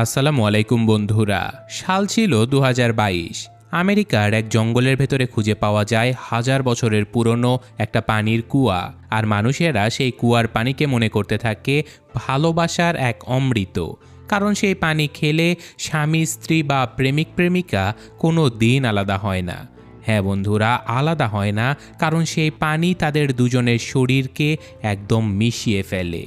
আসসালামু আলাইকুম বন্ধুরা। সাল ছিল দু হাজার বাইশ। আমেরিকার এক জঙ্গলের ভেতরে খুঁজে পাওয়া যায় হাজার বছরের পুরনো একটা পানির কুয়া। আর মানুষেরা সেই কুয়ার পানিকে মনে করতে থাকে ভালোবাসার এক অমৃত। কারণ সেই পানি খেলে স্বামী, স্ত্রী বা প্রেমিক, প্রেমিকা কোনো দিন আলাদা হয় না। হ্যাঁ বন্ধুরা, আলাদা হয় না। কারণ সেই পানি তাদের দুজনের শরীরকে একদম মিশিয়ে ফেলে।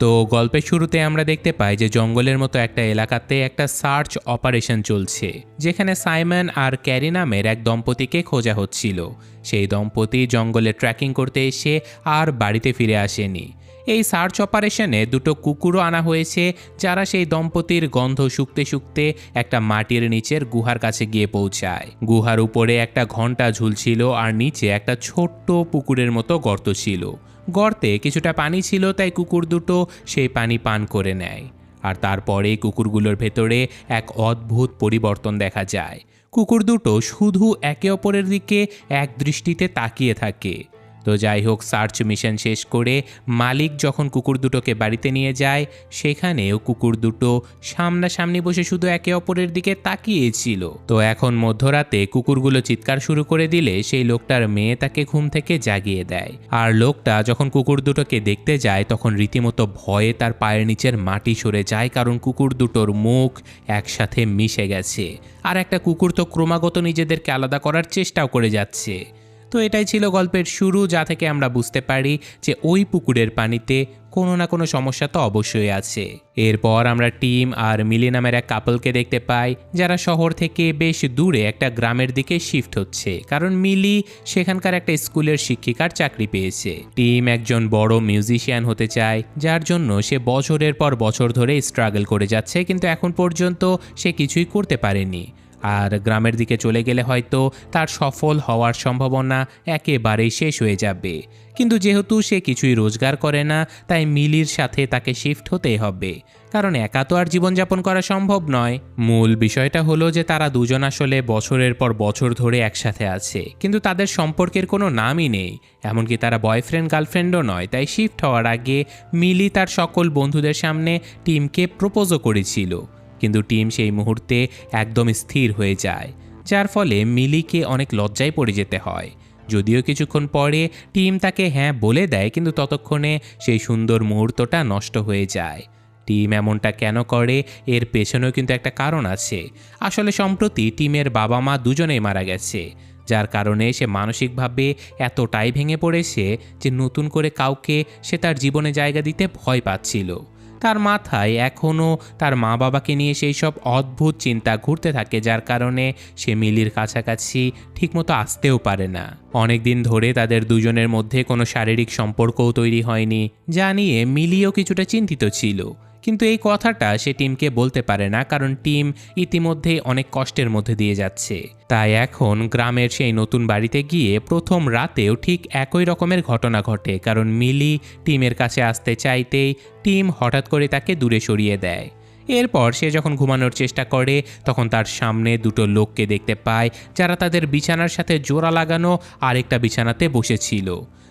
তো গল্পের শুরুতে আমরা দেখতে পাই যে জঙ্গলের মতো একটা এলাকাতে একটা সার্চ অপারেশন চলছে, যেখানে সাইমন আর ক্যারি নামের এক দম্পতিকে খোঁজা হচ্ছিল। সেই দম্পতি জঙ্গলে ট্রেকিং করতে এসে আর বাড়িতে ফিরে আসেনি। এই সার্চ অপারেশনে দুটো কুকুরও আনা হয়েছে, যারা সেই দম্পতির গন্ধ শুকতে শুকতে একটা মাটির নিচের গুহার কাছে গিয়ে পৌঁছায়। গুহার উপরে একটা ঘণ্টা ঝুলছিল আর নিচে একটা ছোট্ট পুকুরের মতো গর্ত ছিল। গর্তে কিছুটা পানি ছিল, তাই কুকুর দুটো সেই পানি পান করে নেয়। আর তারপরে কুকুরগুলোর ভেতরে এক অদ্ভুত পরিবর্তন দেখা যায়। কুকুর দুটো শুধু একে অপরের দিকে এক দৃষ্টিতে তাকিয়ে থাকে। তো যাই হোক সার্চ মিশন শেষ করে মালিক যখন কুকুর দুটোকে বাড়িতে নিয়ে যায়, সেখানেও কুকুর দুটো সামনাসামনি বসে শুধু একে অপরের দিকে তাকিয়েছিল। তো এখন মধ্যরাতে কুকুরগুলো চিৎকার শুরু করে দিলে সেই লোকটার মেয়ে তাকে ঘুম থেকে জাগিয়ে দেয়। আর লোকটা যখন কুকুর দুটোকে দেখতে যায়, তখন রীতিমতো ভয়ে তার পায়ের নিচের মাটি সরে যায়, কারণ কুকুর দুটোর মুখ একসাথে মিশে গেছে। আর একটা কুকুর তো ক্রমাগত নিজেদেরকে আলাদা করার চেষ্টাও করে যাচ্ছে। তো এটাই ছিল গল্পের শুরু, যা থেকে আমরা বুঝতে পারি যে ওই পুকুরের পানিতে কোনো না কোনো সমস্যা তো অবশ্যই আছে। এরপর আমরা টিম আর মিলি নামের এক কাপলকে দেখতে পাই, যারা শহর থেকে বেশ দূরে একটা গ্রামের দিকে শিফট হচ্ছে। কারণ মিলি সেখানকার একটা স্কুলের শিক্ষিকার চাকরি পেয়েছে। টিম একজন বড় মিউজিশিয়ান হতে চায়, যার জন্য সে বছরের পর বছর ধরে স্ট্রাগল করে যাচ্ছে, কিন্তু এখন পর্যন্ত সে কিছুই করতে পারেনি। আর গ্রামের দিকে চলে গেলে হয়তো তার সফল হওয়ার সম্ভাবনা একেবারেই শেষ হয়ে যাবে। কিন্তু যেহেতু সে কিছুই রোজগার করে না, তাই মিলির সাথে তাকে শিফট হতে হবে। কারণ একা তো আর জীবনযাপন করা সম্ভব নয়। মূল বিষয়টা হলো যে তারা দুজন আসলে বছরের পর বছর ধরে একসাথে আছে। কিন্তু তাদের সম্পর্কের কোনো নামই নেই। এমনকি তারা বয়ফ্রেন্ড গার্লফ্রেন্ডও নয়। তাই শিফট হওয়ার আগে মিলি তার সকল বন্ধুদের সামনে টিমকে প্রপোজও করেছিল। কিন্তু টিম সেই মুহূর্তে একদম স্থির হয়ে যায়, যার ফলে মিলিকে অনেক লজ্জায় পড়ে যেতে হয়। যদিও কিছুক্ষণ পরে টিম তাকে হ্যাঁ বলে দেয়, কিন্তু ততক্ষণে সেই সুন্দর মুহূর্তটা নষ্ট হয়ে যায়। টিম এমনটা কেন করে, এর পেছনেও কিন্তু একটা কারণ আছে। আসলে সম্প্রতি টিমের বাবা মা দুজনেই মারা গেছে, যার কারণে সে মানসিকভাবে এতটাই ভেঙে পড়েছে যে নতুন করে কাউকে সে তার জীবনে জায়গা দিতে ভয় পাচ্ছিল। তার মাথায় এখনও তার মা বাবাকে নিয়ে সেই সব অদ্ভুত চিন্তা ঘুরতে থাকে, যার কারণে সে মিলির কাছাকাছি ঠিকমতো আসতেও পারে না। অনেক দিন ধরে তাদের দুজনের মধ্যে কোনো শারীরিক সম্পর্কও তৈরি হয়নি, যা নিয়ে মিলিও কিছুটা চিন্তিত ছিল। কিন্তু এই কথাটা সে টিমকে বলতে পারে না, কারণ টিম ইতিমধ্যেই অনেক কষ্টের মধ্যে দিয়ে যাচ্ছে। তাই এখন গ্রামের সেই নতুন বাড়িতে গিয়ে প্রথম রাতেও ঠিক একই রকমের ঘটনা ঘটে, কারণ মিলি টিমের কাছে আসতে চাইতেই টিম হঠাৎ করে তাকে দূরে সরিয়ে দেয়। এরপর সে যখন ঘুমানোর চেষ্টা করে, তখন তার সামনে দুটো লোককে দেখতে পায়, যারা তাদের বিছানার সাথে জোড়া লাগানো আরেকটা বিছানাতে বসেছিল।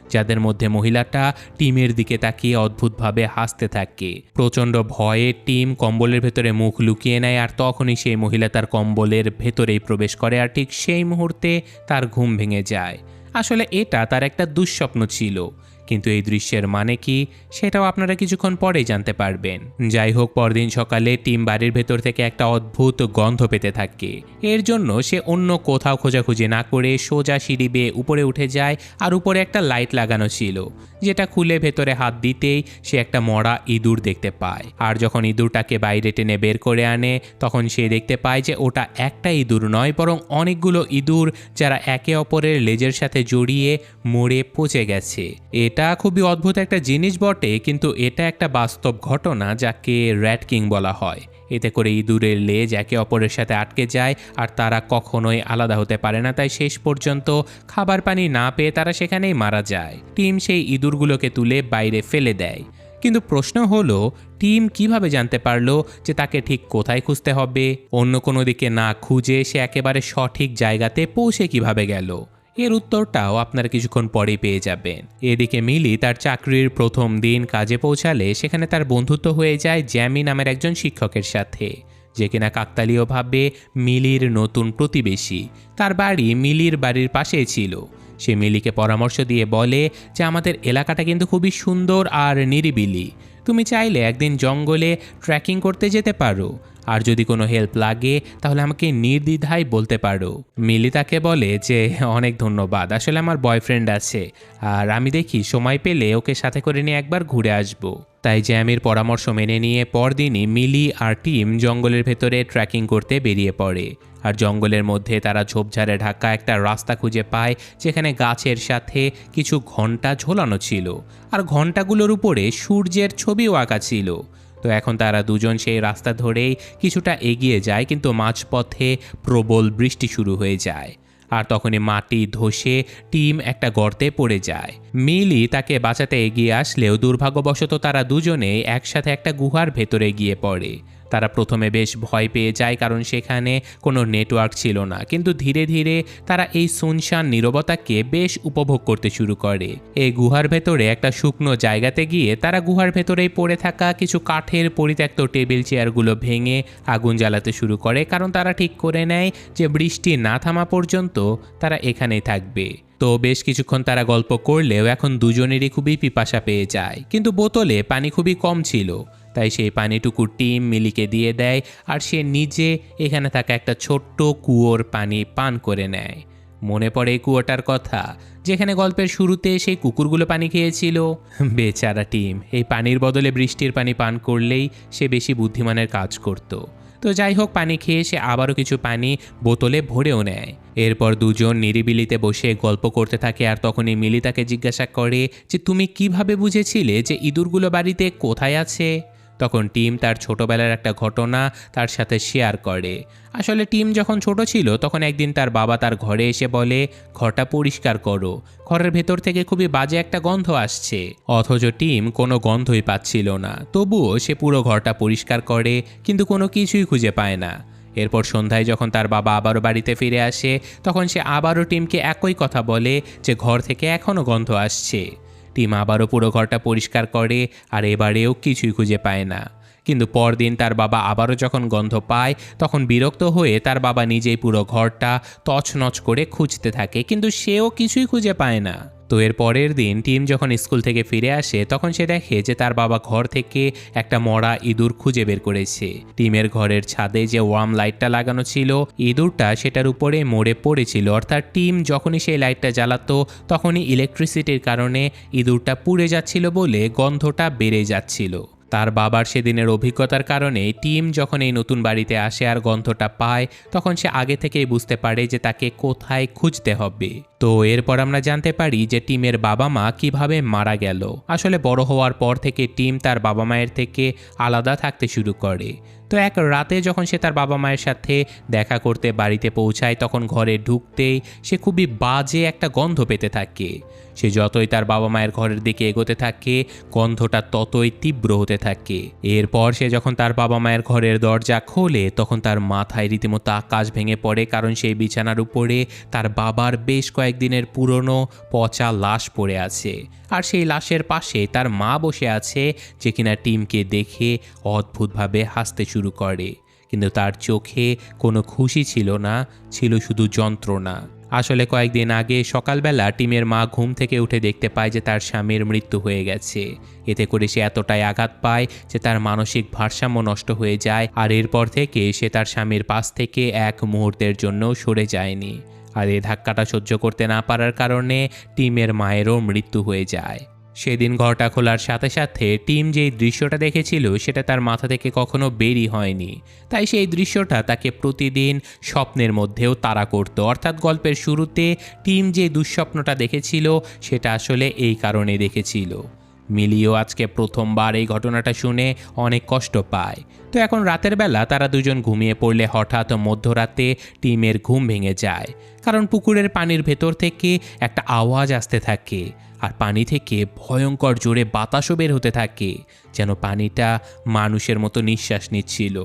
যাদের মধ্যে মহিলাটা টিমের দিকে তাকিয়ে অদ্ভুতভাবে হাসতে থাকে। প্রচণ্ড ভয়ে টিম কম্বলের ভেতরে মুখ লুকিয়ে নেয় আর তখনই সেই মহিলা তার কম্বলের ভেতরেই প্রবেশ করে আর ঠিক সেই মুহূর্তে তার ঘুম ভেঙে যায়। আসলে এটা তার একটা দুঃস্বপ্ন ছিল। কিন্তু এই দৃশ্যের মানে কি, সেটাও আপনারা কিছুক্ষণ পরেই জানতে পারবেন। যাই হোক পরদিন সকালে টিম বাড়ির ভেতর থেকে একটা অদ্ভুত গন্ধ পেতে থাকে। এর জন্য সে অন্য কোথাও খোঁজাখুঁজি না করে সোজা সিঁড়ি বেয়ে উপরে উঠে যায় আর উপরে একটা লাইট লাগানো ছিল, যেটা খুলে ভেতরে হাত দিতেই সে একটা মরা ইঁদুর দেখতে পায়। আর যখন ইঁদুরটাকে বাইরে টেনে বের করে আনে, তখন সে দেখতে পায় যে ওটা একটা ইঁদুর নয়, বরং অনেকগুলো ইঁদুর যারা একে অপরের লেজের সাথে জড়িয়ে মরে পচে গেছে। এটা খুবই অদ্ভুত একটা জিনিস বটে, কিন্তু এটা একটা বাস্তব ঘটনা যাকে র্যাট কিং বলা হয়। এতে করে ইঁদুরের লেজ একে অপরের সাথে আটকে যায় আর তারা কখনোই আলাদা হতে পারে না, তাই শেষ পর্যন্ত খাবার পানি না পেয়ে তারা সেখানেই মারা যায়। টিম সেই ইঁদুরগুলোকে তুলে বাইরে ফেলে দেয়। কিন্তু প্রশ্ন হলো, টিম কীভাবে জানতে পারল যে তাকে ঠিক কোথায় খুঁজতে হবে? অন্য কোনো দিকে না খুঁজে সে একেবারে সঠিক জায়গাতে পৌঁছে কীভাবে গেল? এর উত্তরটাও আপনারা কিছুক্ষণ পরেই পেয়ে যাবেন। এদিকে মিলি তার চাকরির প্রথম দিন কাজে পৌঁছালে সেখানে তার বন্ধুত্ব হয়ে যায় জ্যামি নামের একজন শিক্ষকের সাথে। যে কিনা কাকতালীয়ভাবে মিলির নতুন প্রতিবেশী। তার বাড়ি মিলির বাড়ির পাশেই ছিল। সে মিলিকে পরামর্শ দিয়ে বলে যে, আমাদের এলাকাটা কিন্তু খুবই সুন্দর আর নিরিবিলি। তুমি চাইলে একদিন জঙ্গলে ট্রেকিং করতে যেতে পারো। আর যদি কোনো হেল্প লাগে, তাহলে আমাকে নির্দ্বিধায় বলতে পারো। মিলি তাকে বলে যে, অনেক ধন্যবাদ, আসলে আমার বয়ফ্রেন্ড আছে। আর আমি দেখি সময় পেলে ওকে সাথে করে নিয়ে একবার ঘুরে আসব। তাই জ্যামির পরামর্শ মেনে নিয়ে পরদিনই মিলি আর টিম জঙ্গলের ভেতরে ট্রেকিং করতে বেরিয়ে পড়ে। আর জঙ্গলের মধ্যে তারা ঝোপঝাড়ে ঢাকা একটা রাস্তা খুঁজে পায়, যেখানে গাছের সাথে কিছু ঘণ্টা ঝোলানো ছিল। আর ঘন্টাগুলোর উপরে সূর্যের ছবিও আঁকা ছিল। তো এখন তারা দুজন সেই রাস্তা ধরেই কিছুটা এগিয়ে যায়, কিন্তু মাঝপথে প্রবল বৃষ্টি শুরু হয়ে যায়। আর তখনই মাটি ধসে টিম একটা গর্তে পড়ে যায়। মিলি তাকে বাঁচাতে এগিয়ে আসলেও দুর্ভাগ্যবশত তারা দুজনেই একসাথে একটা গুহার ভেতরে গিয়ে পড়ে। তারা প্রথমে বেশ ভয় পেয়ে যায় কারণ সেখানে কোনো নেটওয়ার্ক ছিল না। কিন্তু ধীরে ধীরে তারা এই সুনশান নীরবতাকে বেশ উপভোগ করতে শুরু করে। এই গুহার ভেতরে একটা শুকনো জায়গাতে গিয়ে তারা গুহার ভেতরেই পড়ে থাকা কিছু কাঠের পরিত্যক্ত টেবিল চেয়ারগুলো ভেঙে আগুন জ্বালাতে শুরু করে, কারণ তারা ঠিক করে নেয় যে বৃষ্টি না থামা পর্যন্ত তারা এখানেই থাকবে। তো বেশ কিছুক্ষণ তারা গল্প করলেও এখন দুজনেরই খুবই পিপাসা পেয়ে যায়। কিন্তু বোতলে পানি খুবই কম ছিল। তাই সেই পানিটুকু টিম মিলিকে দিয়ে দেয় আর সে নিজে এখানে থাকা একটা ছোট্ট কুয়োর পানি পান করে নেয়। মনে পড়ে এই কুয়োটার কথা, যেখানে গল্পের শুরুতে সেই কুকুরগুলো পানি খেয়েছিল। বেচারা টিম, এই পানির বদলে বৃষ্টির পানি পান করলেই সে বেশি বুদ্ধিমানের কাজ করতো। তো যাই হোক, পানি খেয়ে সে আবারও কিছু পানি বোতলে ভরেও নেয়। এরপর দুজন নিরিবিলিতে বসে গল্প করতে থাকে আর তখনই মিলি তাকে জিজ্ঞাসা করে যে, তুমি কীভাবে বুঝেছিলে যে ইঁদুরগুলো বাড়িতে কোথায় আছে? তখন টিম তার ছোটবেলার একটা ঘটনা তার সাথে শেয়ার করে। আসলে টিম যখন ছোট ছিল, তখন একদিন তার বাবা তার ঘরে এসে বলে, ঘরটা পরিষ্কার করো। ঘরের ভেতর থেকে খুবই বাজে একটা গন্ধ আসছে। অথচ টিম কোনো গন্ধই পাচ্ছিল না। তবুও সে পুরো ঘরটা পরিষ্কার করে, কিন্তু কোনো কিছুই খুঁজে পায় না। এরপর সন্ধ্যায় যখন তার বাবা আবারও বাড়িতে ফিরে আসে, তখন সে আবারও টিমকে একই কথা বলে যে, ঘর থেকে এখনও গন্ধ আসছে। টিম আবারও পুরো ঘরটা পরিষ্কার করে আর এবারেও কিছুই খুঁজে পায় না। কিন্তু পরদিন তার বাবা আবারও যখন গন্ধ পায়, তখন বিরক্ত হয়ে তার বাবা নিজেই পুরো ঘরটা তছনছ করে খুঁজতে থাকে, কিন্তু সেও কিছুই খুঁজে পায় না। তো এর পরের দিন টিম যখন স্কুল থেকে ফিরে আসে, তখন সে দেখে যে তার বাবা ঘর থেকে একটা মরা ইঁদুর খুঁজে বের করেছে। টিমের ঘরের ছাদে যে ওয়ার্ম লাইটটা লাগানো ছিল, ইঁদুরটা সেটার উপরে মরে পড়েছিল। অর্থাৎ টিম যখনই সেই লাইটটা জ্বালাতো, তখনই ইলেকট্রিসিটির কারণে ইঁদুরটা পুড়ে যাচ্ছিল বলে গন্ধটা বেড়ে যাচ্ছিল। তার বাবার সেদিনের অভিজ্ঞতার কারণে টিম যখন এই নতুন বাড়িতে আসে আর গন্ধটা পায়, তখন সে আগে থেকেই বুঝতে পারে যে তাকে কোথায় খুঁজতে হবে। তো এরপর আমরা জানতে পারি যে টিমের বাবা মা কীভাবে মারা গেল। আসলে বড় হওয়ার পর থেকে টিম তার বাবা মায়ের থেকে আলাদা থাকতে শুরু করে। তো এক রাতে যখন সে তার বাবা মায়ের সাথে দেখা করতে বাড়িতে পৌঁছায়, তখন ঘরে ঢুকতেই সে খুবই বাজে একটা গন্ধ পেতে থাকে। সে যতই তার বাবা মায়ের ঘরের দিকে এগোতে থাকে, গন্ধটা ততই তীব্র হতে থাকে। এরপর সে যখন তার বাবা মায়ের ঘরের দরজা খোলে, তখন তার মাথায় রীতিমতো আকাশ ভেঙে পড়ে, কারণ সেই বিছানার উপরে তার বাবার বেশ কয়েকদিনের পুরনো পচা লাশ পড়ে আছে। আর সেই লাশের পাশে তার মা বসে আছে, যে কিনা টিমকে দেখে অদ্ভুতভাবে হাসতে শুরু করে। কিন্তু তার চোখে কোনো খুশি ছিল না, ছিল শুধু যন্ত্রণা। আসলে কয়েকদিন আগে সকালবেলা টিমের মা ঘুম থেকে উঠে দেখতে পায় যে তার স্বামীর মৃত্যু হয়ে গেছে। এতে করে সে এতটাই আঘাত পায় যে তার মানসিক ভারসাম্য নষ্ট হয়ে যায় আর এরপর থেকে সে তার স্বামীর পাশ থেকে এক মুহূর্তের জন্য সরে যায়নি। আর এ ধাক্কাটা সহ্য করতে না পারার কারণে টিমের মায়েরও মৃত্যু হয়ে যায়। সেদিন ঘরটা খোলার সাথে সাথে টিম যেই দৃশ্যটা দেখেছিল, সেটা তার মাথা থেকে কখনো বেরই হয়নি। তাই সেই দৃশ্যটা তাকে প্রতিদিন স্বপ্নের মধ্যেও তাড়া করত। অর্থাৎ গল্পের শুরুতে টিম যে দুঃস্বপ্নটা দেখেছিল, সেটা আসলে এই কারণে দেখেছিল। মিলিও আজকে প্রথমবার এই ঘটনাটা শুনে অনেক কষ্ট পায়। তো এখন রাতের বেলা তারা দুজন ঘুমিয়ে পড়লে হঠাৎ মধ্যরাতে টিমের ঘুম ভেঙে যায়। কারণ পুকুরের পানির ভেতর থেকে একটা আওয়াজ আসতে থাকে। আর পানি থেকে ভয়ঙ্কর জোরে বাতাসও বের হতে থাকে, যেন পানিটা মানুষের মতো নিঃশ্বাস নিচ্ছিল।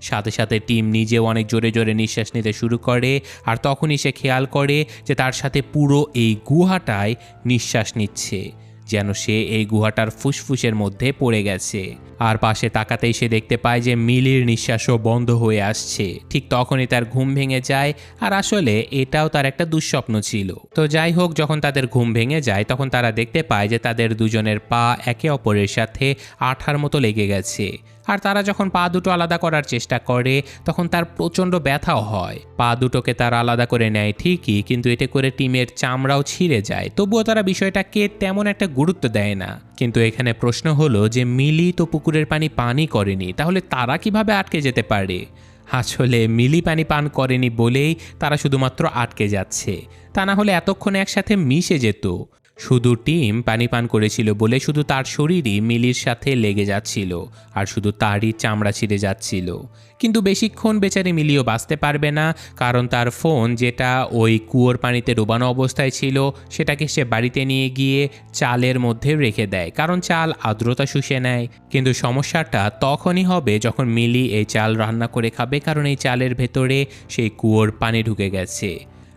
সাথে সাথে টিম নিজেও অনেক জোরে জোরে নিঃশ্বাস নিতে শুরু করে আর তখনই সে খেয়াল করে যে তার সাথে পুরো এই গুহাটায় নিঃশ্বাস নিচ্ছে। যেন সে এই গুহাটার ফুসফুসের মধ্যে পড়ে গেছে। আর পাশে তাকাতেই সে দেখতে পায় যে মিলির নিঃশ্বাসও বন্ধ হয়ে আসছে। ঠিক তখনই তার ঘুম ভেঙে যায়, আর আসলে এটাও তার একটা দুঃস্বপ্ন ছিল। তো যাই হোক, যখন তাদের ঘুম ভেঙে যায়, তখন তারা দেখতে পায় যে তাদের দুজনের পা একে অপরের সাথে আঠার মতো লেগে গেছে। আর তারা যখন পা দুটো আলাদা করার চেষ্টা করে, তখন তার প্রচণ্ড ব্যথাও হয়। পা দুটোকে তারা আলাদা করে নেয় ঠিকই, কিন্তু এতে করে টিমের চামড়াও ছিঁড়ে যায়। তবুও তারা বিষয়টাকে তেমন একটা গুরুত্ব দেয় না। কিন্তু এখানে প্রশ্ন হলো যে, মিলি তো পুকুরের পানি পানি করেনি, তাহলে তারা কীভাবে আটকে যেতে পারে? আসলে মিলি পানি পান করেনি বলেই তারা শুধুমাত্র আটকে যাচ্ছে। তা না হলে এতক্ষণে একসাথে মিশে যেত। শুধু টিম পানি পান করেছিল বলে শুধু তার শরীরই মিলির সাথে লেগে যাচ্ছিল আর শুধু তারই চামড়া ছিঁড়ে যাচ্ছিল। কিন্তু বেশিক্ষণ বেচারি মিলিও বাঁচতে পারবে না, কারণ তার ফোন যেটা ওই কুয়োর পানিতে ডোবানো অবস্থায় ছিল সেটাকে সে বাড়িতে নিয়ে গিয়ে চালের মধ্যে রেখে দেয়, কারণ চাল আর্দ্রতা শুষে নেয়। কিন্তু সমস্যাটা তখনই হবে যখন মিলি এই চাল রান্না করে খাবে, কারণ এই চালের ভেতরে সেই কুয়োর পানি ঢুকে গেছে।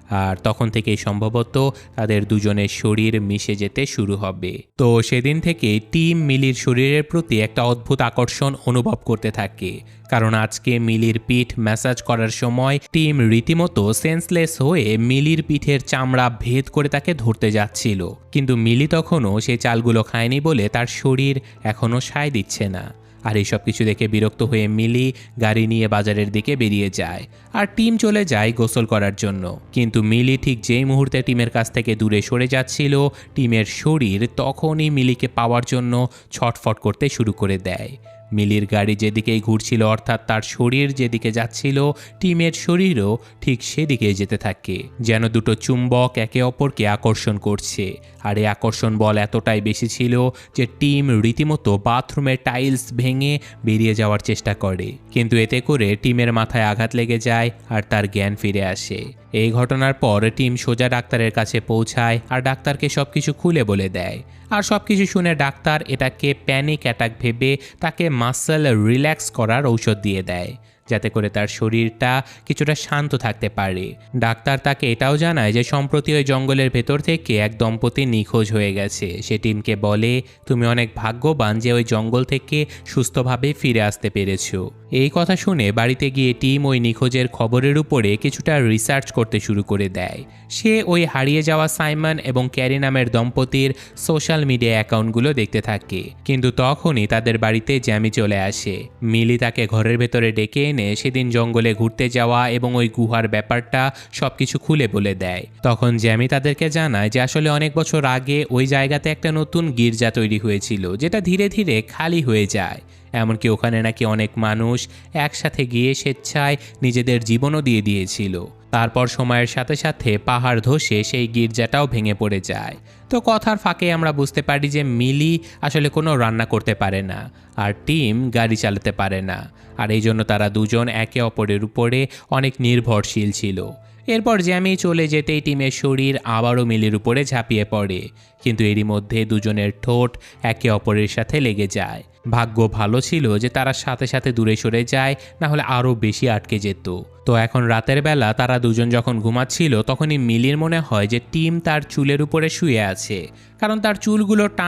আর তখন থেকেই সম্ভবত তাদের দুজনের শরীর মিশে যেতে শুরু হবে। তো সেদিন থেকে টিম মিলির শরীরের প্রতি একটা অদ্ভুত আকর্ষণ অনুভব করতে থাকে। কারণ আজকে মিলির পিঠ ম্যাসাজ করার সময় টিম রীতিমতো সেন্সলেস হয়ে মিলির পিঠের চামড়া ভেদ করে তাকে ধরতে যাচ্ছিল। কিন্তু মিলি তখনও সে চালগুলো খায়নি বলে তার শরীর এখনও সায় দিচ্ছে না। আর এইসব কিছু দেখে বিরক্ত হয়ে মিলি গাড়ি নিয়ে বাজারের দিকে বেরিয়ে যায় আর টিম চলে যায় গোসল করার জন্য। কিন্তু মিলি ঠিক যেই মুহূর্তে টিমের কাছ থেকে দূরে সরে যাচ্ছিল, টিমের শরীর তখনই মিলিকে পাওয়ার জন্য ছটফট করতে শুরু করে দেয়। মিলির গাড়ি যেদিকেই ঘুরছিল অর্থাৎ তার শরীর যেদিকে যাচ্ছিল, টিমের শরীরও ঠিক সেদিকে যেতে থাকে, যেন দুটো চুম্বক একে অপরকে আকর্ষণ করছে। আর এই আকর্ষণ বল এতটাই বেশি ছিল যে টিম রীতিমতো বাথরুমের টাইলস ভেঙে বেরিয়ে যাওয়ার চেষ্টা করে। কিন্তু এতে করে টিমের মাথায় আঘাত লেগে যায় আর তার জ্ঞান ফিরে আসে। এই ঘটনার পর টিম সোজা ডাক্তারের কাছে পৌঁছায় আর ডাক্তারকে সব কিছু খুলে বলে দেয়। আর সব কিছু শুনে ডাক্তার এটাকে প্যানিক অ্যাটাক ভেবে তাকে মাসেল রিল্যাক্স করার ঔষধ দিয়ে দেয়। যাতে করে তার শরীরটা কিছুটা শান্ত থাকতে পারে। ডাক্তার তাকে এটাও জানায় যে, সম্প্রতি ওই জঙ্গলের ভেতর থেকে এক দম্পতি নিখোঁজ হয়ে গেছে। সে টিমকে বলে, তুমি অনেক ভাগ্যবান যে ওই জঙ্গল থেকে সুস্থভাবে ফিরে আসতে পেরেছ। এই কথা শুনে বাড়িতে গিয়ে টিম ওই নিখোঁজের খবরের উপরে কিছুটা রিসার্চ করতে শুরু করে দেয়। সে ওই হারিয়ে যাওয়া সাইমন এবং ক্যারি নামের দম্পতির সোশ্যাল মিডিয়া অ্যাকাউন্টগুলো দেখতে থাকে। কিন্তু তখনই তাদের বাড়িতে জ্যামি চলে আসে। মিলি তাকে ঘরের ভেতরে ডেকে এনে সেদিন জঙ্গলে ঘুরতে যাওয়া এবং ওই গুহার ব্যাপারটা সব কিছু খুলে বলে দেয়। তখন জ্যামি তাদেরকে জানায় যে আসলে অনেক বছর আগে ওই জায়গাতে একটা নতুন গির্জা তৈরি হয়েছিল, যেটা ধীরে ধীরে খালি হয়ে যায়। এমনকি ওখানে নাকি অনেক মানুষ একসাথে গিয়ে স্বেচ্ছায় নিজেদের জীবনও দিয়ে দিয়েছিল। তারপর সময়ের সাথে সাথে পাহাড় ধসে সেই গির্জাটাও ভেঙে পড়ে যায়। তো কথার ফাঁকে আমরা বুঝতে পারি যে মিলি আসলে কোনো রান্না করতে পারে না, আর টিম গাড়ি চালাতে পারে না। আর এই জন্য তারা দুজন একে অপরের উপরে অনেক নির্ভরশীল ছিল। এরপর জ্যামি চলে যেতেই টিমের শরীর আবারও মিলির উপরে ঝাঁপিয়ে পড়ে। কিন্তু এরই মধ্যে দুজনের ঠোঁট একে অপরের সাথে লেগে যায়। ভাগ্য ভালো ছিল যে তারা সাথে সাথে দূরে সরে যায়, না হলে আরও বেশি আটকে যেত। তো এখন রাতের বেলা তারা দুজন যখন ঘুমাচ্ছিল, তখনই মিলির মনে হয় যে টিম তার চুলের উপরে শুয়ে আছে, কারণ তার চুলগুলো টা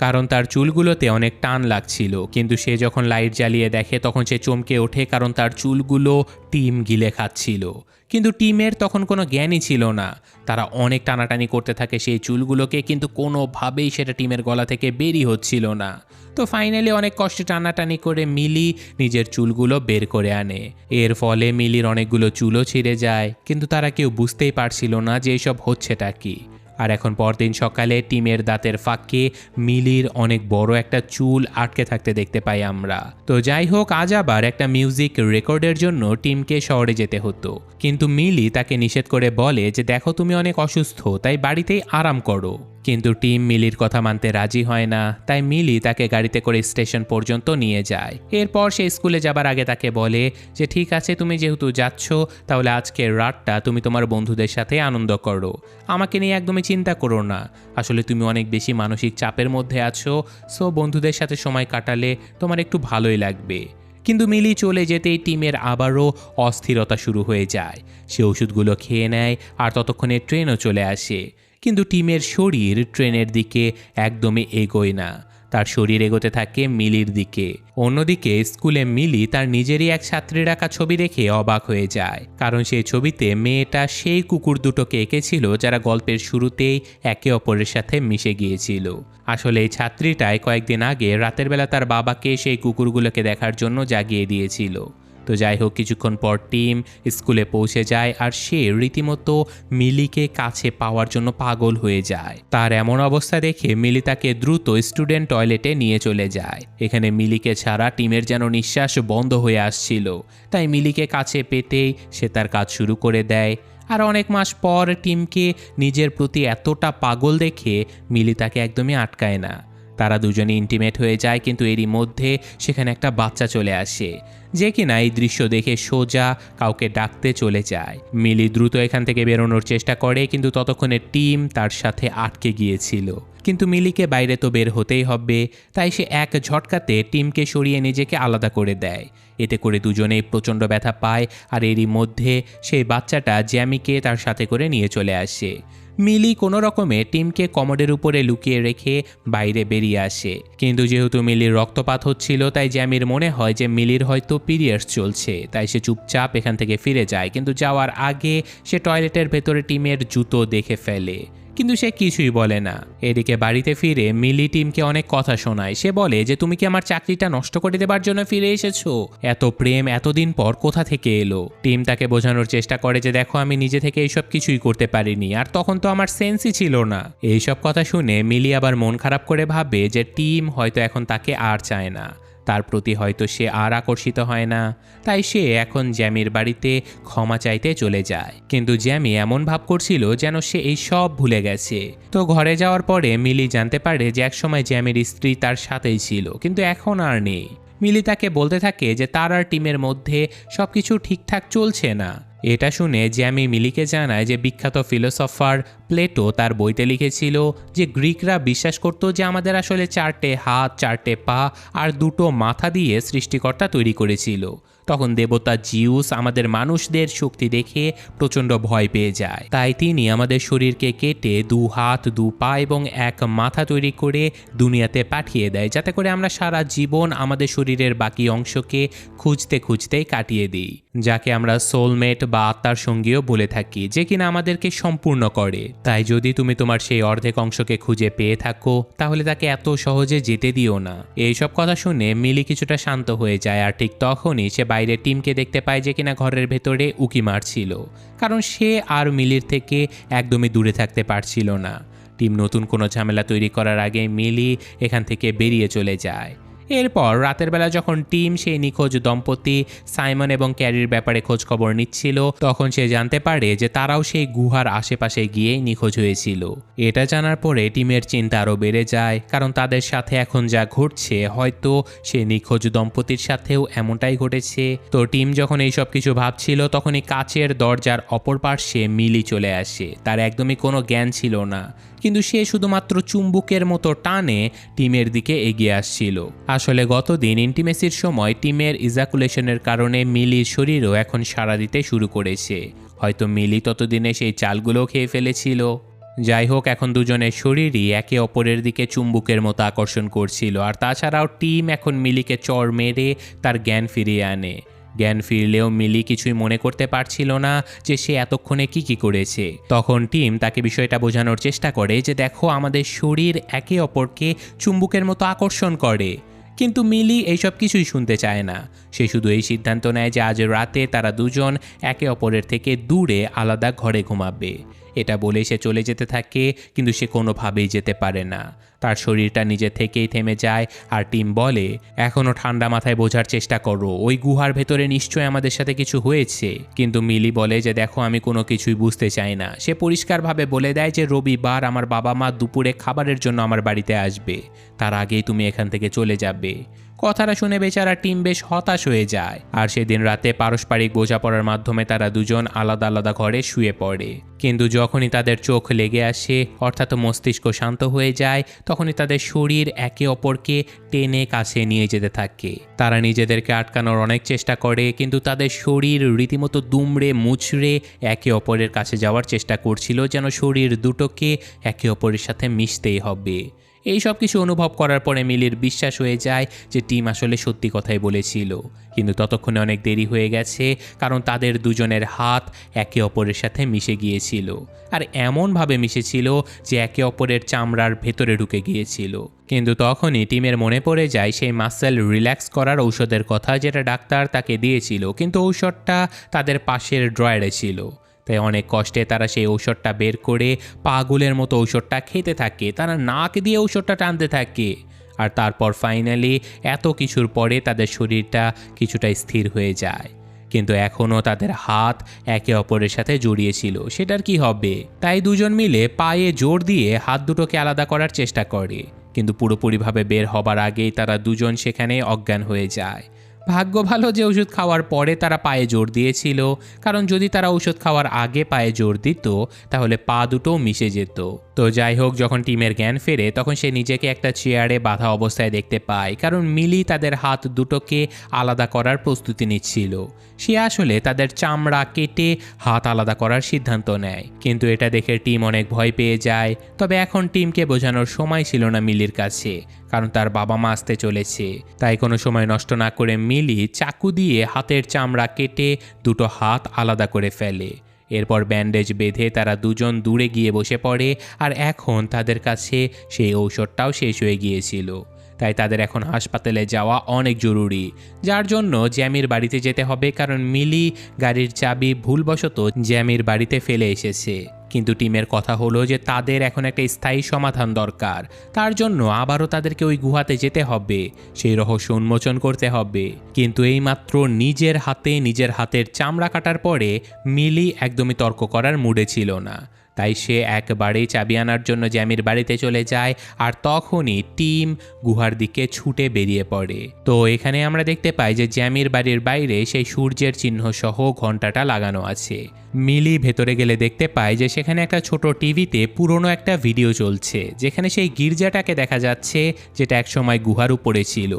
কারণ তার চুলগুলোতে অনেক টান লাগছিল। কিন্তু সে যখন লাইট জ্বালিয়ে দেখে, তখন সে চমকে ওঠে কারণ তার চুলগুলো টিম গিলে খাচ্ছিল। কিন্তু টিমের তখন কোনো জ্ঞানই ছিল না। তারা অনেক টানাটানি করতে থাকে সেই চুলগুলোকে, কিন্তু কোনোভাবেই সেটা টিমের গলা থেকে বেরি হচ্ছিল না। তো ফাইনালি অনেক কষ্টে টানাটানি করে মিলি নিজের চুলগুলো বের করে আনে। এর ফলে মিলির অনেকগুলো চুলও ছিঁড়ে যায়। কিন্তু তারা কেউ বুঝতেই পারছিল না যে এসব হচ্ছেটা কি। আর এখন পরদিন সকালে টিমের দাঁতের ফাঁকে মিলির অনেক বড় একটা চুল আটকে থাকতে দেখতে পাই আমরা। তো যাই হোক, আজ আবার একটা মিউজিক রেকর্ডের জন্য টিমকে শহরে যেতে হতো। কিন্তু মিলি তাকে নিষেধ করে বলে যে, দেখো, তুমি অনেক অসুস্থ, তাই বাড়িতেই আরাম করো। কিন্তু টিম মিলির কথা মানতে রাজি হয় না, তাই মিলি তাকে গাড়িতে করে স্টেশন পর্যন্ত নিয়ে যায়। এরপর সে স্কুলে যাবার আগে তাকে বলে যে, ঠিক আছে, তুমি যেহেতু যাচ্ছ, তাহলে আজকের রাতটা তুমি তোমার বন্ধুদের সাথে আনন্দ করো। আমাকে নিয়ে একদমই চিন্তা করো না। আসলে তুমি অনেক বেশি মানসিক চাপের মধ্যে আছো, সো বন্ধুদের সাথে সময় কাটালে তোমার একটু ভালোই লাগবে। কিন্তু মিলি চলে যেতেই টিমের আবারও অস্থিরতা শুরু হয়ে যায়। সে ওষুধগুলো খেয়ে নেয় আর ততক্ষণে ট্রেনও চলে আসে। কিন্তু টিমের শরীর ট্রেনের দিকে একদমই এগোয় না। তার শরীর এগোতে থাকে মিলির দিকে। অন্যদিকে স্কুলে মিলি তার নিজেরই এক ছাত্রী রাখা ছবি দেখে অবাক হয়ে যায়। কারণ সেই ছবিতে মেয়েটা সেই কুকুর দুটোকে এঁকেছিল যারা গল্পের শুরুতেই একে অপরের সাথে মিশে গিয়েছিল। আসলে এই ছাত্রীটাই কয়েকদিন আগে রাতের বেলা তার বাবাকে সেই কুকুরগুলোকে দেখার জন্য জাগিয়ে দিয়েছিল। তো যাই হোক, কিছুক্ষণ পর টিম স্কুলে পৌঁছে যায় আর সে রীতিমতো মিলিকে কাছে পাওয়ার জন্য পাগল হয়ে যায়। তার এমন অবস্থা দেখে মিলি তাকে দ্রুত স্টুডেন্ট টয়লেটে নিয়ে চলে যায়। এখানে মিলিকে ছাড়া টিমের যেন নিঃশ্বাস বন্ধ হয়ে আসছিল। তাই মিলিকে কাছে পেতেই সে তার কাজ শুরু করে দেয়। আর অনেক মাস পর টিমকে নিজের প্রতি এতটা পাগল দেখে মিলি তাকে একদমই আটকায় না। তারা দুজনে ইন্টিমেট হয়ে যায়, কিন্তু এরই মধ্যে সেখানে একটা বাচ্চা চলে আসে, যে কিনা এই দৃশ্য দেখে সোজা কাউকে ডাকতে চলে যায়। মিলি দ্রুত এখান থেকে বেরোনোর চেষ্টা করে, কিন্তু ততক্ষণে টিম তার সাথে আটকে গিয়েছিল। কিন্তু মিলিকে বাইরে তো বের হতেই হবে, তাই সে এক ঝটকাতে টিমকে সরিয়ে নিজেকে আলাদা করে দেয়। এতে করে দুজনেই প্রচণ্ড ব্যথা পায়, আর এরই মধ্যে সেই বাচ্চাটা জ্যামিকে তার সাথে করে নিয়ে চলে আসে। মিলি কোনো রকমে টিমকে কমোডের উপরে লুকিয়ে রেখে বাইরে বেরিয়ে আসে। কিন্তু যেহেতু মিলির রক্তপাত হচ্ছিল, তাই জ্যামির মনে হয় যে মিলির হয়তো পিরিয়ডস চলছে, তাই সে চুপচাপ এখান থেকে ফিরে যায়। কিন্তু যাওয়ার আগে সে টয়লেটের ভেতরে টিমের জুতো দেখে ফেলে। কিন্তু সে কিছুই বলে না। এদিকে বাড়িতে ফিরে মিলি টিমকে অনেক কথা শোনায়। সে বলে যে, তুমি কি আমার চাকরিটা নষ্ট করে দেবার জন্য ফিরে এসেছ? এত প্রেম এতদিন পর কোথা থেকে এলো? টিম তাকে বোঝানোর চেষ্টা করে যে, দেখো, আমি নিজে থেকে এইসব কিছুই করতে পারিনি। আর তখন তো আমার সেন্সই ছিল না। এইসব কথা শুনে মিলি আবার মন খারাপ করে ভাবে যে, টিম হয়তো এখন তাকে আর চায় না। তার প্রতি হয়তো সে আর আকর্ষিত হয় না। তাই সে এখন জ্যামির বাড়িতে ক্ষমা চাইতে চলে যায়। কিন্তু জ্যামি এমন ভাব করছিল যেন সে এই সব ভুলে গেছে। তো ঘরে যাওয়ার পরে মিলি জানতে পারে যে একসময় জ্যামির স্ত্রী তার সাথেই ছিল, কিন্তু এখন আর নেই। মিলি তাকে বলতে থাকে যে তার আর টিমের মধ্যে সবকিছু ঠিকঠাক চলছে না। এটা শুনে জ্যামি মিলিকে জানায় যে বিখ্যাত ফিলোসফার প্লেটো তার বইতে লিখেছিল যে গ্রিকরা বিশ্বাস করত যে আমাদের আসলে চারটে হাত, চারটে পা আর দুটো মাথা দিয়ে সৃষ্টিকর্তা তৈরি করেছিল। তখন দেবতা জিউস আমাদের মানুষদের শক্তি দেখে প্রচণ্ড ভয় পেয়ে যায়। তাই তিনি আমাদের শরীরকে কেটে দু হাত, দু পা এবং এক মাথা তৈরি করে দুনিয়াতে পাঠিয়ে দেয়। যাতে করে আমরা সারা জীবন আমাদের শরীরের বাকি অংশকে খুঁজতে খুঁজতেই কাটিয়ে দিই, যাকে আমরা সোলমেট বা আত্মার সঙ্গীও বলে থাকি, যে কিনা আমাদেরকে সম্পূর্ণ করে। তাই যদি তুমি তোমার সেই অর্ধেক অংশকে খুঁজে পেয়ে থাকো, তাহলে তাকে এত সহজে যেতে দিও না। এইসব কথা শুনে মিলি কিছুটা শান্ত হয়ে যায়, আর ঠিক তখনই সে বাইরে টিমকে দেখতে পায় যে কিনা ঘরের ভেতরে উকি মারছিল। কারণ সে আর মিলির থেকে একদমই দূরে থাকতে পারছিল না। টিম নতুন কোনো ঝামেলা তৈরি করার আগে মিলি এখান থেকে বেরিয়ে চলে যায়। এরপর রাতের বেলা যখন টিম সেই নিখোঁজ দম্পতি সাইমন এবং ক্যারির ব্যাপারে খোঁজ খবর নিচ্ছিল, তখন সে জানতে পারে যে তারাও সেই গুহার আশেপাশে গিয়েই নিখোঁজ হয়েছিল। এটা জানার পরে টিমের চিন্তা আরও বেড়ে যায়, কারণ তাদের সাথে এখন যা ঘটছে, হয়তো সে নিখোঁজ দম্পতির সাথেও এমনটাই ঘটেছে। তো টিম যখন এই সব কিছু ভাবছিল, তখনই কাচের দরজার অপর পার্শ্বে মিলি চলে আসে। তার একদমই কোনো জ্ঞান ছিল না, কিন্তু সে শুধুমাত্র চুম্বুকের মতো টানে টিমের দিকে এগিয়ে আসছিল। আসলে গতদিন ইন্টিমেসির সময় টিমের ইজাকুলেশনের কারণে মিলির শরীরও এখন সাড়া দিতে শুরু করেছে। হয়তো মিলি ততদিনে সেই চালগুলো খেয়ে ফেলেছিল। যাই হোক, এখন দুজনের শরীরই একে অপরের দিকে চুম্বুকের মতো আকর্ষণ করছিল। আর তাছাড়াও টিম এখন মিলিকে চর মেরে তার জ্ঞান ফিরিয়ে আনে। জ্ঞান ফিরলেও মিলি কিছুই মনে করতে পারছিল না যে সে এতক্ষণে কি কি করেছে। তখন টিম তাকে বিষয়টা বোঝানোর চেষ্টা করে যে, দেখো, আমাদের শরীর একে অপরকে চুম্বুকের মতো আকর্ষণ করে। কিন্তু মিলি এইসব কিছুই শুনতে চায় না। সে শুধু এই সিদ্ধান্ত নেয় যে আজ রাতে তারা দুজন একে অপরের থেকে দূরে আলাদা ঘরে ঘুমাবে। এটা বলে সে চলে যেতে থাকে, কিন্তু সে কোনোভাবেই যেতে পারে না। তার শরীরটা নিজে থেকেই থেমে যায় আর টিম বলে এখনও ঠান্ডা মাথায় বোঝার চেষ্টা করো, ওই গুহার ভেতরে নিশ্চয়ই আমাদের সাথে কিছু হয়েছে। কিন্তু মিলি বলে যে, দেখো, আমি কোনো কিছুই বুঝতে চাই না। সে পরিষ্কারভাবে বলে দেয় যে, রবিবার আমার বাবা মা দুপুরে খাবারের জন্য আমার বাড়িতে আসবে। তার আগেই তুমি এখান থেকে চলে যাবে। কথাটা শুনে বেচারা টিম বেশ হতাশ হয়ে যায়। আর সেদিন রাতে পারস্পরিক বোঝাপড়ার মাধ্যমে তারা দুজন আলাদা আলাদা ঘরে শুয়ে পড়ে। কিন্তু যখনই তাদের চোখ লেগে আসে, অর্থাৎ মস্তিষ্ক শান্ত হয়ে যায়, তখনই তাদের শরীর একে অপরকে টেনে কাছে নিয়ে যেতে থাকে। তারা নিজেদেরকে আটকানোর অনেক চেষ্টা করে, কিন্তু তাদের শরীর রীতিমতো দুমড়ে মুচড়ে একে অপরের কাছে যাওয়ার চেষ্টা করছিল যেন শরীর দুটোকে একে অপরের সাথে মিশতেই হবে। এই সব কিছু অনুভব করার পরে মিলির বিশ্বাস হয়ে যায় যে টিম আসলে সত্যি কথাই বলেছিল। কিন্তু ততক্ষণে অনেক দেরি হয়ে গেছে, কারণ তাদের দুজনের হাত একে অপরের সাথে মিশে গিয়েছিল। আর এমনভাবে মিশেছিল যে একে অপরের চামড়ার ভেতরে ঢুকে গিয়েছিল। কিন্তু তখনই টিমের মনে পড়ে যায় সেই মাসেল রিল্যাক্স করার ঔষধের কথা যেটা ডাক্তার তাকে দিয়েছিল, কিন্তু ঔষধটা তাদের পাশের ড্রয়ারে ছিল। তাই অনেক কষ্টে তারা সেই ঔষধটা বের করে পাগলের মতো ঔষধটা খেতে থাকে। তারা নাক দিয়ে ঔষধটা টানতে থাকে। আর তারপর ফাইনালি এত কিছুর পরে তাদের শরীরটা কিছুটা স্থির হয়ে যায়। কিন্তু এখনও তাদের হাত একে অপরের সাথে জড়িয়েছিল সেটার কি হবে? তাই দুজন মিলে পায়ে জোর দিয়ে হাত দুটোকে আলাদা করার চেষ্টা করে। কিন্তু পুরোপুরিভাবে বের হবার আগেই তারা দুজন সেখানে অজ্ঞান হয়ে যায়। ভাগ্য ভালো যে ওষুধ খাওয়ার পরে তারা পায়ে জোর দিয়েছিল, কারণ যদি তারা ওষুধ খাওয়ার আগে পায়ে জোর দিত, তাহলে পা দুটো মিশে যেত। তো যাই হোক, যখন টিমের জ্ঞান ফেরে, তখন সে নিজেকে একটা চেয়ারে বাঁধা অবস্থায় দেখতে পায়, কারণ মিলি তাদের হাত দুটোকে আলাদা করার প্রস্তুতি নিচ্ছিল। সে আসলে তাদের চামড়া কেটে হাত আলাদা করার সিদ্ধান্ত নেয়। কিন্তু এটা দেখে টিম অনেক ভয় পেয়ে যায়, তবে এখন টিমকে বোঝানোর সময় ছিল না মিলির কাছে। কারণ তার বাবা মা আসতে চলেছে। তাই কোনো সময় নষ্ট না করে মিলি চাকু দিয়ে হাতের চামড়া কেটে দুটো হাত আলাদা করে ফেলে। এরপর ব্যান্ডেজ বেঁধে তারা দুজন দূরে গিয়ে বসে পড়ে আর এখন তাদের কাছে সেই ঔষধটাও শেষ হয়ে গিয়েছিল। তাই তাদের এখন হাসপাতালে যাওয়া অনেক জরুরি। যার জন্য জ্যামির বাড়িতে যেতে হবে কারণ মিলি গাড়ির চাবি ভুলবশত জ্যামির বাড়িতে ফেলে এসেছে। কিন্তু টিমের কথা হলো যে তাদের এখন একটা স্থায়ী সমাধান দরকার। তার জন্য আবারও তাদেরকে ওই গুহাতে যেতে হবে। সেই রহস্য উন্মোচন করতে হবে। কিন্তু এইমাত্র নিজের হাতে নিজের হাতের চামড়া কাটার পরে মিলি একদমই তর্ক করার মুডে ছিল না। তাই সে একবারেই চাবি আনার জন্য জ্যামির বাড়িতে চলে যায় আর তখনই টিম গুহার দিকে ছুটে বেরিয়ে পড়ে। তো এখানে আমরা দেখতে পাই যে জ্যামির বাড়ির বাইরে সেই সূর্যের চিহ্ন সহ ঘন্টাটা লাগানো আছে। মিলি ভেতরে গেলে দেখতে পায় যে সেখানে একটা ছোট টিভিতে পুরনো একটা ভিডিও চলছে, যেখানে সেই গির্জাটাকে দেখা যাচ্ছে যেটা একসময় গুহার উপরে ছিল।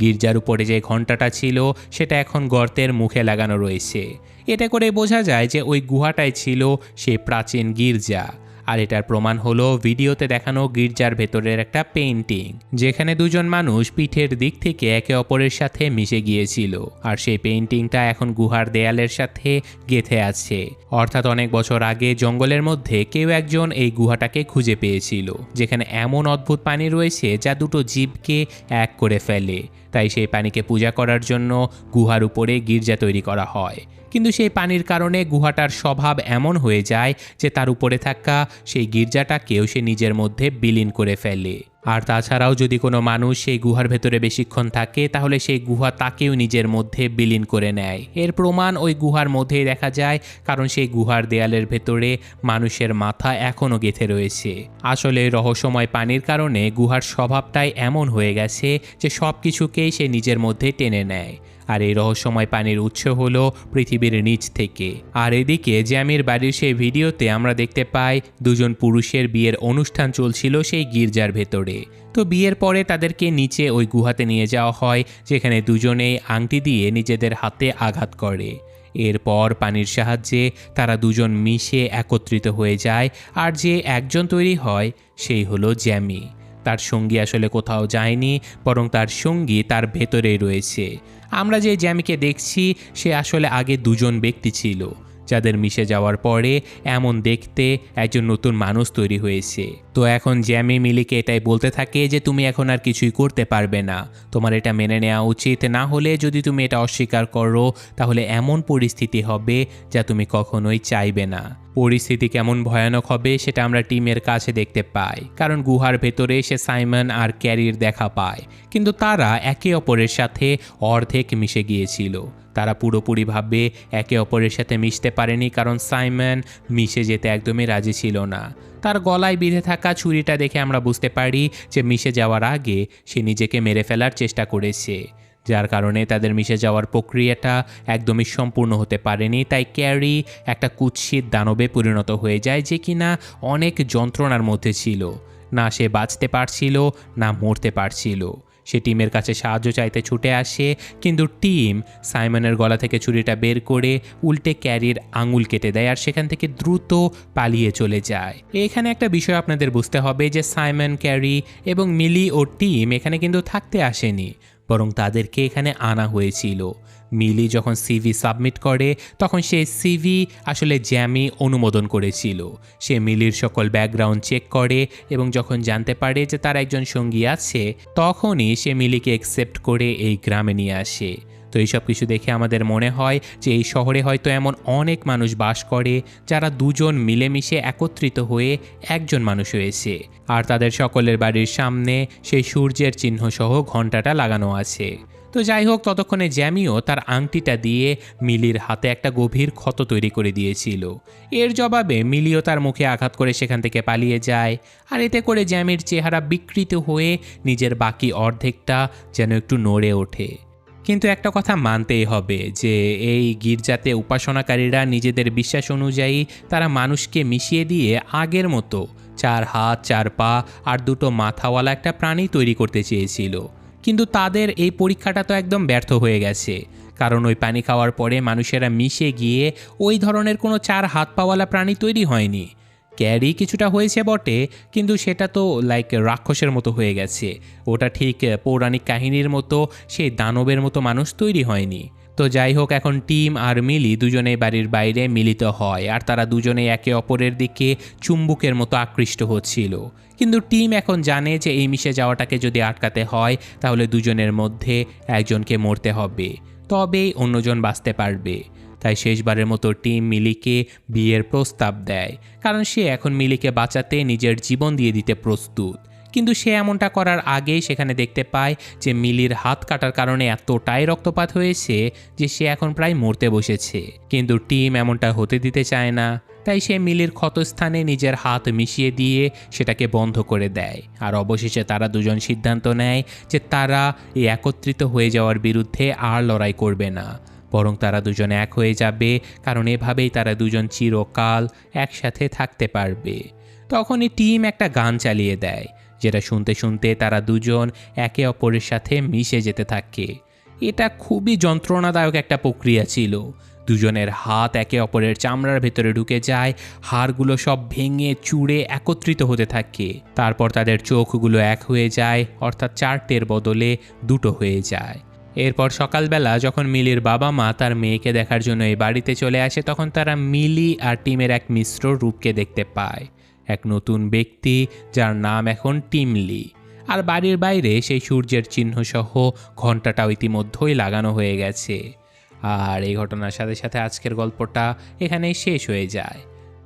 গির্জার উপরে যে ঘন্টাটা ছিল, সেটা এখন গর্তের মুখে লাগানো রয়েছে। এটা করে বোঝা যায় যে ওই গুহাটাই ছিল সে প্রাচীন গির্জা। আর এটার প্রমাণ হলো ভিডিওতে দেখানো গির্জার ভেতরের একটা পেইন্টিং যেখানে দুজন মানুষ পিঠের দিক থেকে একে অপরের সাথে মিশে গিয়েছিল। আর সেই পেইন্টিংটা এখন গুহার দেয়ালের সাথে গেথে আছে। অর্থাৎ অনেক বছর আগে জঙ্গলের মধ্যে কেউ একজন এই গুহাটাকে খুঁজে পেয়েছিল, যেখানে এমন অদ্ভুত পানি রয়েছে যা দুটো জীবকে এক করে ফেলে। তাই সেই পানিকে পূজা করার জন্য গুহার উপরে গির্জা তৈরি করা হয়। কিন্তু সেই পানির কারণে গুহাটার স্বভাব এমন হয়ে যায় যে তার উপরে থাকা সেই গির্জাটাকেও সে নিজের মধ্যে বিলীন করে ফেলে। আর তাছাড়াও যদি কোনো মানুষ সেই গুহার ভেতরে বেশিক্ষণ থাকে, তাহলে সেই গুহা তাকেও নিজের মধ্যে বিলীন করে নেয়। এর প্রমাণ ওই গুহার মধ্যেই দেখা যায়, কারণ সেই গুহার দেয়ালের ভেতরে মানুষের মাথা এখনও গেঁথে রয়েছে। আসলে রহস্যময় পানির কারণে গুহার স্বভাবটাই এমন হয়ে গেছে যে সব কিছুকেই সে নিজের মধ্যে টেনে নেয়। আর এই রহস্যময় পানির উৎস হলো পৃথিবীর নিচ থেকে। আর এদিকে জ্যামির বাড়ির সেই ভিডিওতে আমরা দেখতে পাই দুজন পুরুষের বিয়ের অনুষ্ঠান চলছিল সেই গির্জার ভেতরে। তো বিয়ের পরে তাদেরকে নিচে ওই গুহাতে নিয়ে যাওয়া হয়, যেখানে দুজনেই আংটি দিয়ে নিজেদের হাতে আঘাত করে। এরপর পানির সাহায্যে তারা দুজন মিশে একত্রিত হয়ে যায়, আর যে একজন তৈরি হয়, সেই হলো জ্যামি। তার সঙ্গী আসলে কোথাও যায়নি, বরং তার সঙ্গী তার ভেতরেই রয়েছে। আমরা যে জ্যামিকে দেখছি, সে আসলে আগে দুজন ব্যক্তি ছিল। যাদের মিশে যাওয়ার পরে এমন দেখতে একজন নতুন মানুষ তৈরি হয়েছে। তো এখন জ্যামি মিলিকে এটাই বলতে থাকে যে, তুমি এখন আর কিছুই করতে পারবে না। তোমার এটা মেনে নেওয়া উচিত। না হলে যদি তুমি এটা অস্বীকার করো, তাহলে এমন পরিস্থিতি হবে যা তুমি কখনোই চাইবে না। পরিস্থিতি কেমন ভয়ানক হবে সেটা আমরা টিমের কাছে দেখতে পাই। কারণ গুহার ভেতরে সে সাইমন আর ক্যারির দেখা পায়। কিন্তু তারা একে অপরের সাথে অর্ধেক মিশে গিয়েছিল। তারা পুরোপুরিভাবে একে অপরের সাথে মিশতে পারেনি কারণ সাইমন মিশে যেতে একদমই রাজি ছিল না। তার গলায় বিঁধে থাকা ছুরিটা দেখে আমরা বুঝতে পারি যে মিশে যাওয়ার আগে সে নিজেকে মেরে ফেলার চেষ্টা করেছে, যার কারণে তাদের মিশে যাওয়ার প্রক্রিয়াটা একদমই সম্পূর্ণ হতে পারেনি। তাই ক্যারি একটা কুৎসিত দানবে পরিণত হয়ে যায় যে কিনা অনেক যন্ত্রণার মধ্যে ছিল। না সে বাঁচতে পারছিল, না মরতে পারছিল। সে টিমের কাছে সাহায্য চাইতে ছুটে আসে, কিন্তু টিম সাইমনের গলা থেকে ছুরিটা বের করে উল্টে ক্যারির আঙুল কেটে দেয় আর সেখান থেকে দ্রুত পালিয়ে চলে যায়। এখানে একটা বিষয় আপনাদের বুঝতে হবে যে সাইমন, ক্যারি এবং মিলি ও টিম এখানে কিন্তু থাকতে আসেনি, বরং তাদেরকে এখানে আনা হয়েছিল। মিলি যখন সিভি সাবমিট করে, তখন সে সিভি আসলে জ্যামি অনুমোদন করেছিল। সে মিলির সকল ব্যাকগ্রাউন্ড চেক করে এবং যখন জানতে পারে যে তার একজন সঙ্গী আছে, তখনই সে মিলিকে অ্যাকসেপ্ট করে এই গ্রামে নিয়ে আসে। তো এইসব কিছু দেখে আমাদের মনে হয় যে এই শহরে হয়তো এমন অনেক মানুষ বাস করে, যারা দুজন মিলেমিশে একত্রিত হয়ে একজন মানুষ হয়েছে। আর তাদের সকলের বাড়ির সামনে সেই সূর্যের চিহ্ন সহ ঘন্টাটা লাগানো আছে। তো যাই হোক, ততক্ষণে জ্যামিও তার আংটিটা দিয়ে মিলির হাতে একটা গভীর ক্ষত তৈরি করে দিয়েছিল। এর জবাবে মিলিও তার মুখে আঘাত করে সেখান থেকে পালিয়ে যায়, আর এতে করে জ্যামির চেহারা বিকৃত হয়ে নিজের বাকি অর্ধেকটা যেন একটু নড়ে ওঠে। কিন্তু একটা কথা মানতেই হবে যে, এই গির্জাতে উপাসনাকারীরা নিজেদের বিশ্বাস অনুযায়ী তারা মানুষকে মিশিয়ে দিয়ে আগের মতো চার হাত, চার পা আর দুটো মাথাওয়ালা একটা প্রাণী তৈরি করতে চেয়েছিল। কিন্তু তাদের এই পরীক্ষাটা তো একদম ব্যর্থ হয়ে গেছে। কারণ ওই পানি খাওয়ার পরে মানুষেরা মিশে গিয়ে ওই ধরনের কোনো চার হাত পাওয়ালা প্রাণী তৈরি হয়নি। ক্যারি কিছুটা হয়েছে বটে, কিন্তু সেটা তো লাইক রাক্ষসের মতো হয়ে গেছে। ওটা ঠিক পৌরাণিক কাহিনীর মতো, সেই দানবের মতো মানুষ তৈরি হয়নি। তো যাই হোক, এখন টিম আর মিলি দুজনে বাড়ির বাইরে মিলিত হয় আর তারা দুজনে একে অপরের দিকে চুম্বুকের মতো আকৃষ্ট হচ্ছিল। কিন্তু টিম এখন জানে যে এই মিশে যাওয়াটাকে যদি আটকাতে হয়, তাহলে দুজনের মধ্যে একজনকে মরতে হবে। তবেই অন্যজন বাঁচতে পারবে। তাই শেষবারের মতো টিম মিলিকে বিয়ের প্রস্তাব দেয়। কারণ সে এখন মিলিকে বাঁচাতে নিজের জীবন দিয়ে দিতে প্রস্তুত। কিন্তু সে এমনটা করার আগেই সেখানে দেখতে পায় যে মিলির হাত কাটার কারণে এতটাই রক্তপাত হয়েছে যে সে এখন প্রায় মরতে বসেছে। কিন্তু টিম এমনটা হতে দিতে চায় না। তাই সে মিলির ক্ষতস্থানে নিজের হাত মিশিয়ে দিয়ে সেটাকে বন্ধ করে দেয়। আর অবশেষে তারা দুজন সিদ্ধান্ত নেয় যে তারা এই একত্রিত হয়ে যাওয়ার বিরুদ্ধে আর লড়াই করবে না। বরং তারা দুজন এক হয়ে যাবে, কারণ এভাবেই তারা দুজন চিরকাল একসাথে থাকতে পারবে। তখনই টিম একটা গান চালিয়ে দেয়। যেটা শুনতে শুনতে তারা দুজন একে অপরের সাথে মিশে যেতে থাকে। এটা খুবই যন্ত্রণাদায়ক একটা প্রক্রিয়া ছিল। দুজনের হাত একে অপরের চামড়ার ভেতরে ঢুকে যায়, হাড়গুলো সব ভেঙে চুড়ে একত্রিত হতে থাকে। তারপর তাদের চোখগুলো এক হয়ে যায়, অর্থাৎ চারটের বদলে দুটো হয়ে যায়। এরপর সকালবেলা যখন মিলির বাবা মা তার মেয়েকে দেখার জন্য এই বাড়িতে চলে আসে, তখন তারা মিলি আর টিমের এক মিশ্র রূপকে দেখতে পায়। এক নতুন ব্যক্তি যার নাম এখন টিমলি। আর বাড়ির বাইরে সেই সূর্যের চিহ্ন সহ ঘন্টাটাও ইতিমধ্যেই লাগানো হয়ে গেছে। আর এই ঘটনার সাথে সাথে আজকের গল্পটা এখানেই শেষ হয়ে যায়।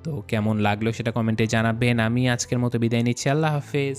তো কেমন লাগল সেটা কমেন্টে জানাবেন। আমি আজকের মতো বিদায় নিচ্ছি। আল্লাহ হাফেজ।